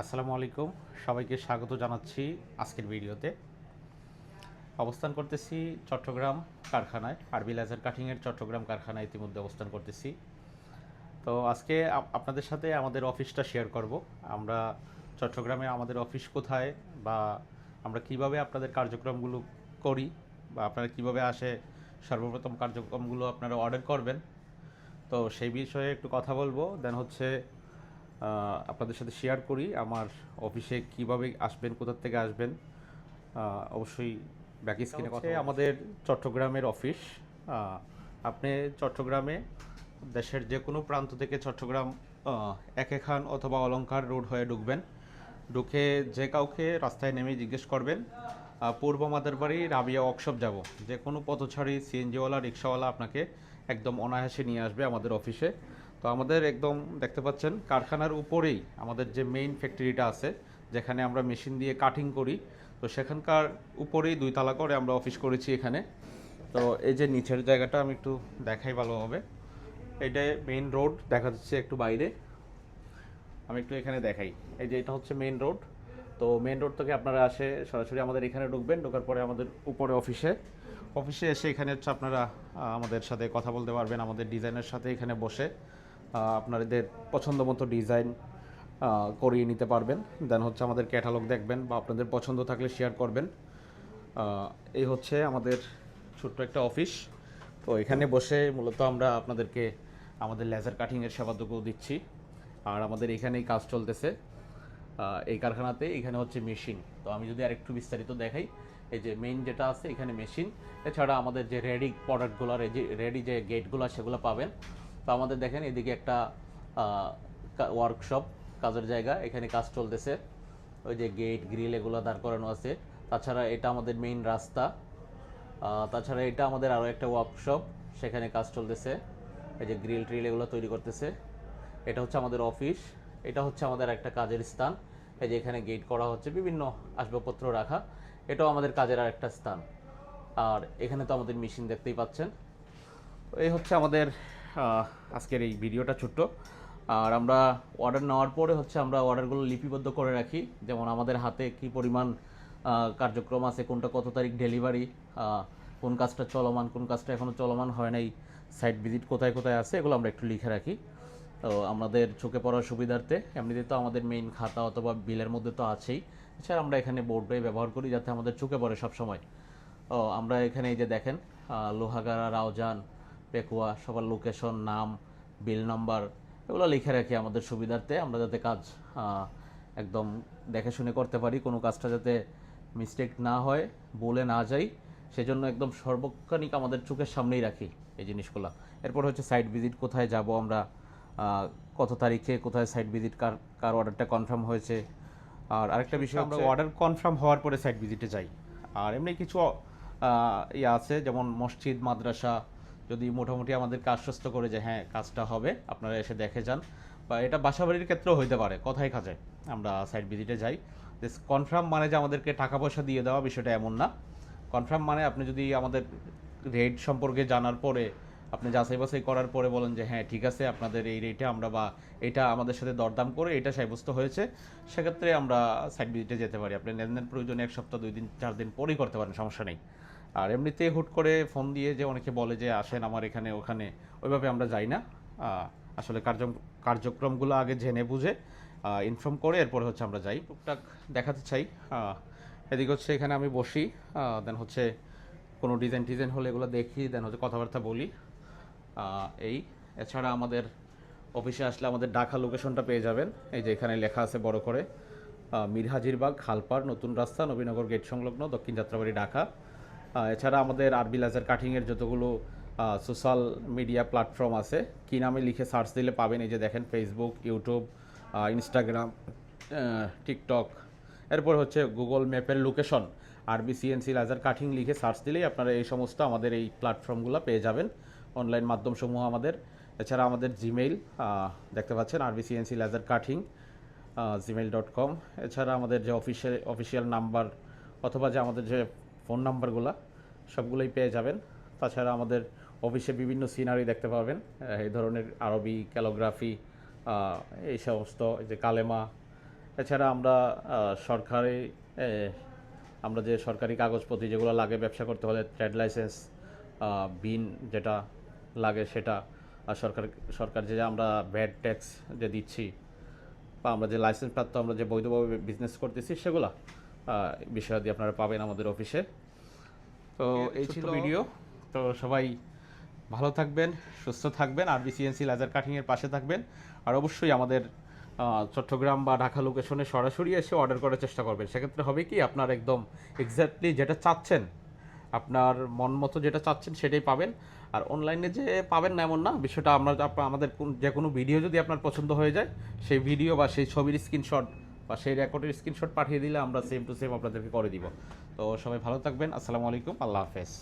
আসসালামু আলাইকুম। সবাইকে স্বাগত জানাচ্ছি আজকের ভিডিওতে। অবস্থান করতেছি চট্টগ্রাম কারখানায়, আরবি লেজার কাটিংয়ের চট্টগ্রাম কারখানায় ইতিমধ্যে অবস্থান করতেছি। তো আজকে আপনাদের সাথে আমাদের অফিসটা শেয়ার করব। আমরা চট্টগ্রামে আমাদের অফিস কোথায় বা আমরা কীভাবে আপনাদের কার্যক্রমগুলো করি বা আপনারা কীভাবে আসে, সর্বপ্রথম কার্যক্রমগুলো আপনারা অর্ডার করবেন। তো সেই বিষয়ে একটু কথা বলব। দেন হচ্ছে আপনাদের সাথে শেয়ার করি আমার অফিসে কীভাবে আসবেন কোথার থেকে আসবেন। অবশ্যই ব্যাক স্ক্রিনে কথা আমাদের চট্টগ্রামের অফিস আপনি চট্টগ্রামে দেশের যে কোনো প্রান্ত থেকে চট্টগ্রাম একে খান অথবা অলংকার রোড হয়ে ঢুকবেন। ঢুকে যে কাউকে রাস্তায় নেমে জিজ্ঞেস করবেন পূর্ব মাদারবাড়ি রাবিয়া ওয়ার্কশপ যাব। যে কোনো পথছাড়ি সিএনজিওয়ালা রিক্সাওয়ালা আপনাকে একদম অনায়াসে নিয়ে আসবে আমাদের অফিসে তো আমাদের একদম দেখতে পাচ্ছেন, কারখানার উপরেই আমাদের যে মেইন ফ্যাক্টরিটা আছে, যেখানে আমরা মেশিন দিয়ে কাটিং করি, তো সেখানকার উপরেই দুই তালা করে আমরা অফিস করেছি এখানে। তো এই যে নিচের জায়গাটা আমি একটু দেখাই ভালোভাবে। এটা মেইন রোড দেখা যাচ্ছে একটু বাইরে। আমি একটু এখানে দেখাই। এই যে এটা হচ্ছে মেইন রোড তো মেইন রোড থেকে আপনারা আসে সরাসরি আমাদের এখানে ঢুকবেন, ঢোকার পরে আমাদের উপরে অফিসে অফিসে এসে এখানে হচ্ছে আপনারা আমাদের সাথে কথা বলতে পারবেন, আমাদের ডিজাইনের সাথে এখানে বসে। আপনাদের পছন্দ মতো ডিজাইন করিয়ে নিতে পারবেন। দেন হচ্ছে আমাদের ক্যাটালগ দেখবেন বা আপনাদের পছন্দ থাকলে শেয়ার করবেন। এই হচ্ছে আমাদের ছোট্ট একটা অফিস তো এখানে বসে মূলত আমরা আপনাদেরকে আমাদের লেজার কাটিংয়ের সেবাটুকু দিচ্ছি। আর আমাদের এখানেই কাজ চলতেছে। এই কারখানাতে এখানে হচ্ছে মেশিন তো আমি যদি আরেকটু বিস্তারিত দেখাই, এই যে মেইন যেটা আছে এখানে মেশিন এছাড়া আমাদের যে রেডি প্রোডাক্টগুলো রেডি যে গেটগুলো সেগুলো পাবেন। তো আমাদের দেখেন, এদিকে একটা ওয়ার্কশপ কাজের জায়গা, এখানে কাজ চলতেছে। ওই যে গেট গ্রিল এগুলো দাঁড় করানো আছে। তাছাড়া এটা আমাদের মেইন রাস্তা। তাছাড়া এটা আমাদের আরও একটা ওয়ার্কশপ সেখানে কাজ চলতেছে। এই যে গ্রিল ট্রিল এগুলো তৈরি করতেছে। এটা হচ্ছে আমাদের অফিস এটা হচ্ছে আমাদের একটা কাজের স্থান। এই যে এখানে গেট করা হচ্ছে, বিভিন্ন আসবাবপত্র রাখা। এটাও আমাদের কাজের আর একটা স্থান। আর এখানে তো আমাদের মেশিন দেখতেই পাচ্ছেন। এই হচ্ছে আমাদের আজকের এই ভিডিওটা ছোট্ট। আর আমরা অর্ডার নেওয়ার পরে হচ্ছে আমরা অর্ডারগুলো লিপিবদ্ধ করে রাখি। যেমন আমাদের হাতে কি পরিমাণ কার্যক্রম আছে, কোনটা কত তারিখ ডেলিভারি কোন কাজটা চলমান, কোন কাজটা এখনও চলমান হয় নাই সাইট ভিজিট কোথায় কোথায় আছে, এগুলো আমরা একটু লিখে রাখি। তো আমাদের চোখে পড়ার সুবিধার্থে, এমনিতে তো আমাদের মেইন খাতা অথবা বিলের মধ্যে তো আছেই। এছাড়া আমরা এখানে বোর্ডটাই ব্যবহার করি যাতে আমাদের চোখে পড়ে সবসময়। ও, আমরা এখানে এই যে দেখেন লোহাগাড়া, রাউজান পেকুয়া সবার লোকেশন নাম বিল নাম্বার এগুলো লিখে রাখি আমাদের সুবিধার্থে আমরা যাতে কাজ একদম দেখে শুনে করতে পারি কোনো কাজটা যাতে মিস্টেক না হয় বলে না যাই সেজন্য একদম সর্বক্ষণিক আমাদের চোখের সামনেই রাখি এই জিনিসগুলো। এরপর হচ্ছে সাইট ভিজিট কোথায় যাব আমরা কত তারিখে কোথায় সাইট ভিজিট কার কার অর্ডারটা কনফার্ম হয়েছে আর আরেকটা বিষয় আমরা অর্ডার কনফার্ম হওয়ার পরে সাইট ভিজিটে যাই। আর এমনি কিছু ইয়ে আছে যেমন মসজিদ মাদ্রাসা যদি মোটামুটি আমাদেরকে আশ্বস্ত করে যে হ্যাঁ কাজটা হবে, আপনারা এসে দেখে যান। বা এটা বাসাবাড়ির ক্ষেত্রেও হইতে পারে কথায় কাজে আমরা সাইট ভিজিটে যাই। কনফার্ম মানে যে আমাদেরকে টাকা পয়সা দিয়ে দেওয়া বিষয়টা এমন না। কনফার্ম মানে আপনি যদি আমাদের রেট সম্পর্কে জানার পরে, আপনি যাচাই বাছাই করার পরে বলেন যে হ্যাঁ ঠিক আছে, আপনাদের এই রেটে আমরা বা এটা আমাদের সাথে দরদাম করে এটা সাব্যস্ত হয়েছে। সেক্ষেত্রে আমরা সাইট ভিজিটে যেতে পারি। আপনি লেনদেন প্রয়োজনে এক সপ্তাহ, দুই দিন, চার দিন পরেই করতে পারেন, সমস্যা নেই। আর এমনিতে হুট করে ফোন দিয়ে যে অনেকে বলে যে আসেন আমার এখানে ওখানে ওইভাবে আমরা যাই না। আসলে কার্য কার্যক্রমগুলো আগে জেনে বুঝে ইনফর্ম করে এরপরে হচ্ছে আমরা যাই। টুকটাক দেখাতে চাই। এদিকে হচ্ছে এখানে আমি বসি। দেন হচ্ছে কোনো ডিজাইন টিজাইন হলে এগুলো দেখি দেন হচ্ছে কথাবার্তা বলি। এই। এছাড়া আমাদের অফিসে আসলে আমাদের ঢাকা লোকেশনটা পেয়ে যাবেন। এই যে এখানে লেখা আছে বড় করে। আহ, মিরহাজিরবাগ খালপাড় নতুন রাস্তা নবীনগর গেট সংলগ্ন দক্ষিণ যাত্রাবাড়ি ঢাকা। এছাড়া আমাদের আরবি লেজার কাটিংয়ের যতগুলো সোশ্যাল মিডিয়া প্ল্যাটফর্ম আছে, কী নামে লিখে সার্চ দিলে পাবেন? এই যে দেখেন ফেসবুক ইউটিউব ইনস্টাগ্রাম টিকটক এরপর হচ্ছে গুগল ম্যাপের location R B C N C laser cutting লিখে সার্চ দিলেই আপনারা এই সমস্ত আমাদের এই প্ল্যাটফর্মগুলো পেয়ে যাবেন অনলাইন মাধ্যমসমূহ আমাদের। এছাড়া আমাদের জিমেইল দেখতে পাচ্ছেন R B C N C laser cutting Gmail dot com এছাড়া আমাদের যে অফিসিয়াল অফিসিয়াল নাম্বার অথবা যে আমাদের যে ফোন নাম্বারগুলো সবগুলোই পেয়ে যাবেন। তাছাড়া আমাদের অফিসে বিভিন্ন সিনারি দেখতে পাবেন এই ধরনের আরবি, ক্যালোগ্রাফি এই সমস্ত, এই যে কালেমা। এছাড়া আমরা সরকারি আমরা যে সরকারি কাগজপত্র যেগুলো লাগে ব্যবসা করতে হলে ট্রেড লাইসেন্স বিন যেটা লাগে সেটা, আর সরকার সরকার যে আমরা ভ্যাট ট্যাক্স যে দিচ্ছি, বা আমরা যে লাইসেন্স প্রাপ্ত আমরা যে বৈধভাবে বিজনেস করতেছি সেগুলো বিষয়াদি আপনারা পাবেন আমাদের অফিসে। তো এই ছিল ভিডিও। তো সবাই ভালো থাকবেন সুস্থ থাকবেন আর বিসিএনসি লেজার কাটিংয়ের পাশে থাকবেন। আর অবশ্যই আমাদের চট্টগ্রাম বা ঢাকা লোকেশনে সরাসরি এসে অর্ডার করার চেষ্টা করবেন। সেক্ষেত্রে হবে কি আপনার একদম এক্স্যাক্টলি যেটা চাচ্ছেন আপনার মন মতো যেটা চাচ্ছেন সেটাই পাবেন। আর অনলাইনে যে পাবেন না এমন না বিষয়টা আমরা আমাদের কোন- যে কোনো ভিডিও যদি আপনার পছন্দ হয়ে যায় সেই ভিডিও বা সেই ছবির স্ক্রিনশট বা সেই রেকর্ডের স্ক্রিনশট পাঠিয়ে দিলে আমরা সেম টু সেম আপনাদেরকে করে দিব। তো সবাই ভালো থাকবেন। আসসালামু আলাইকুম। আল্লাহ হাফেজ।